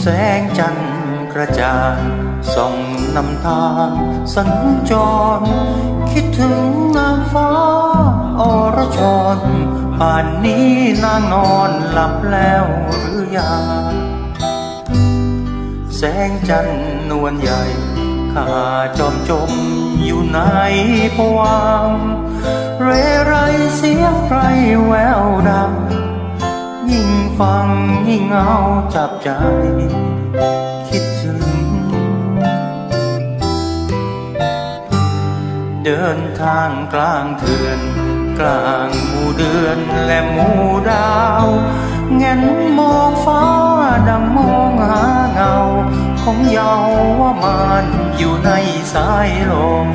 แสงจันทร์กระจ่างส่องนำทางสัญจร คิดถึงนางฟ้าอรชรป่านนี้นางนอนหลับแล้วหรือยังแสงจันทร์นวลใหญ่ข้าจอมจมอยู่ในพวังเรไรเสียงใครแววดัง ยิ่งฟังยิ่งเหงาจับใจ คิดถึง เดินทางกลางเถื่อน กลางหมู่เดือนและหมู่ดาวเงันมองฟ้าดังมองหาเงา ของเยาว่ามานอยู่ในสายลม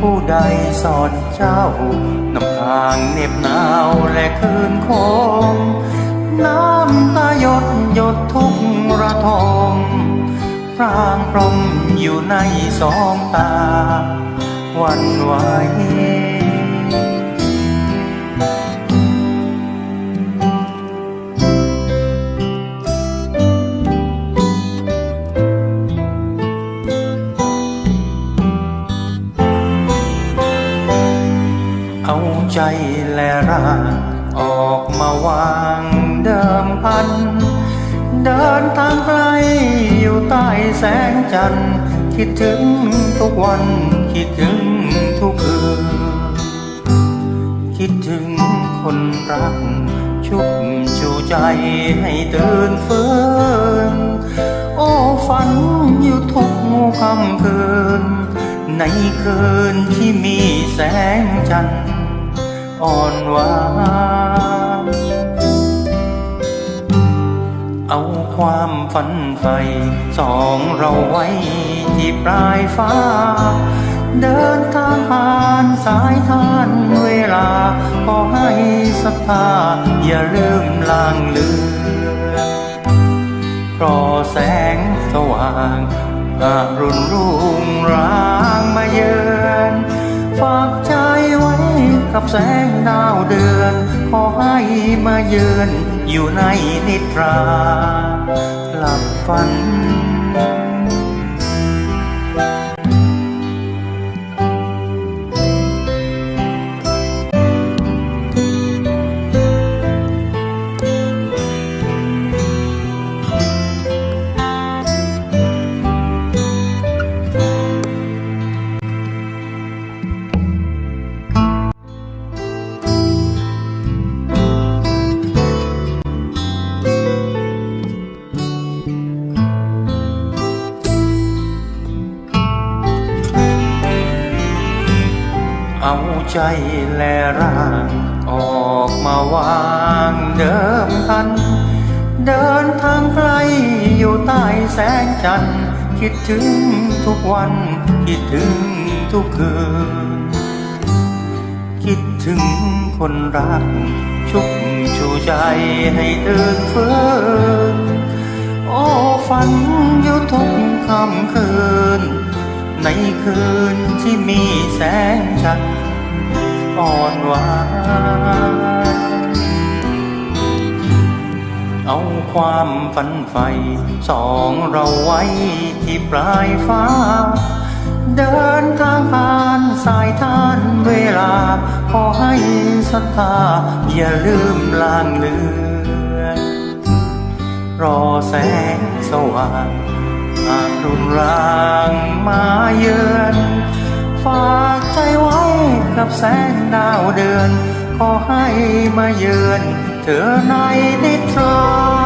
ผู้ใดสอนเจ้านำทางเหน็บหนาวและคืนคมน้ำตาหยดหยดทุกระทมพรางพรมอยู่ในสองตาวันไหว เอาใจและร่างออกมาวางเดิมพัน เดินทางไกลอยู่ใต้แสงจันทร์คิดถึงทุกวันคิดถึงทุกคืนคิดถึงคนรัก ชุบชูใจให้ตื่นฟื้นโอ้ฝันอยู่ทุกค่ำคืน ในคืนที่มีแสงจันทร์อ่อนหวานเอาความฝันใฝ่สองเราไว้ที่ปลายฟ้า เดินทางผ่านสายทานเวลา ขอให้ศรัทธาอย่าลืมลางเลือนรอแสงสว่างอารุณรุ่งรา กับแสงดาวเดือน ขอให้มาเยือนอยู่ในนิทรา หลับฝัน เอาใจและร่างออกมาวางเดิมพัน เดินทางไกลอยู่ใต้แสงจันทร์คิดถึงทุกวัน คิดถึงทุกคืน คิดถึงคนรัก ชุบชูใจให้ตื่นฟื้นโอ้ฝันอยู่ทุกค่ำคืน ในคืนที่มีแสงจันทร์อ่อนหวานเอาความฝันใฝ่สองเราไว้ที่ปลายฟ้า เดินทางผ่านสายทานเวลา ขอให้ศรัทธาอย่าลืมลางเลือนรอแสงสว่าง อารุณรางมาเยือน ฝากใจไว้กับแสงดาวเดือน ขอให้มาเยือนเธอในนิทรา